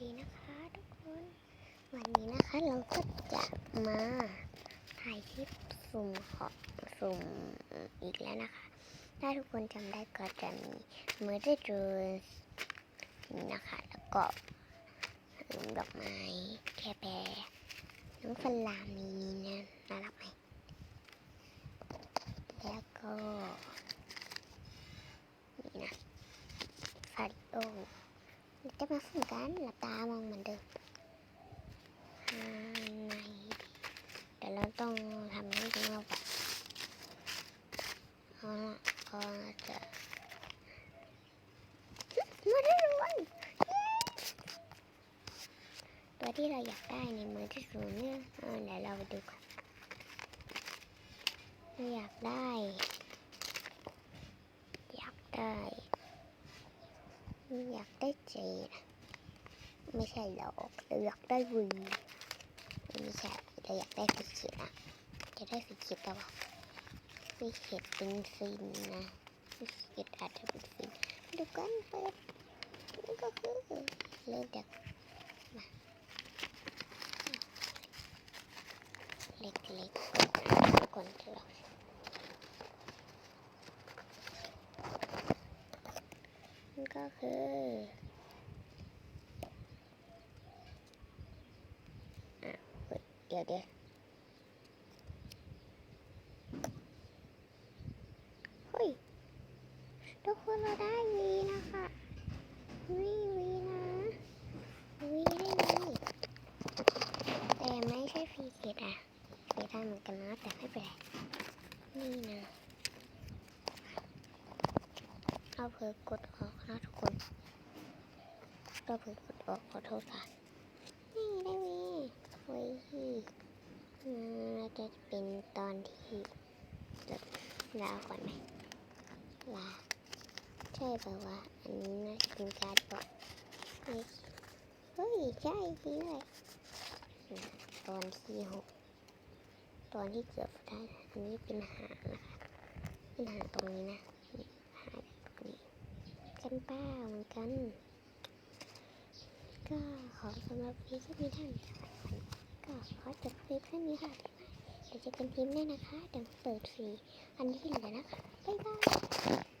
ดีนะคะทุกคน วันนี้นะคะเราก็จะมาถ่ายคลิปสุ่มของสุ่มอีกแล้วนะคะ ถ้าทุกคนจำได้ก็จะมีมือที่จูนี่นะคะ แล้วก็ดอกไม้แคแบร์น้องฟลามีนี่นะน่ารักไหม แล้วก็ นี่นะฟาริโอ จะมาฝึกกันหลับตามองเหมือนเดิมในเดี๋ยวเราต้องทำให้ดูเราก่อนเอาละก็จะมาได้รวนตัวที่เราอยากได้ในมือที่ศูนย์เนี่ยเออเดี๋ยวเราไปดูกันเราอยากได้ อยากได้ อยากได้เจนะไม่ใช่หรอกเราอยากได้วีไม่ใช่เราอยากได้ฟิคิดอะจะได้ฟิคิดแต่ว่าฟิคิดเป็นฟินนะฟิคิดอาจจะเป็นฟินดูกันเปิดนี่ก็คือเริ่มจากมาเล็กๆก่อนที่เรานั่น ก็คืออะเดี๋ยวเดี๋ยวเฮ้ย ทุกคนเราได้วีนะคะวีวีนะวีได้วีต่ไม่ใช่ฟรีเกตอะฟรีได้เหมือนกันนะแต่ไม่เป็นไรนี่นะ เอาเผลอกดออกนะทุกคนก็เผลอกดออกขอโทษค่ะนี่ได้วีเว้ยเราจะเป็นตอนที่แบบลาก่อนไหมลาใช่แบบว่า อันนี้น่าจะเป็นการบอกเฮ้ยใช่จริงเลยตอนที่หกตอนที่เกือบได้ อันนี้เป็นหางนะคะ เป็นหางตรงนี้นะ กันป้าเหมือนกัน ก็ขอสำหรับคลิปนี้ท่านก็ขอจบคลิปแค่นี้ค่ะเดี๋ยวเจะเป็นพิมพ์แน่นะคะเดี๋ยวเปิดฟรีอันที่เหลือนะคะ บ๊ายบาย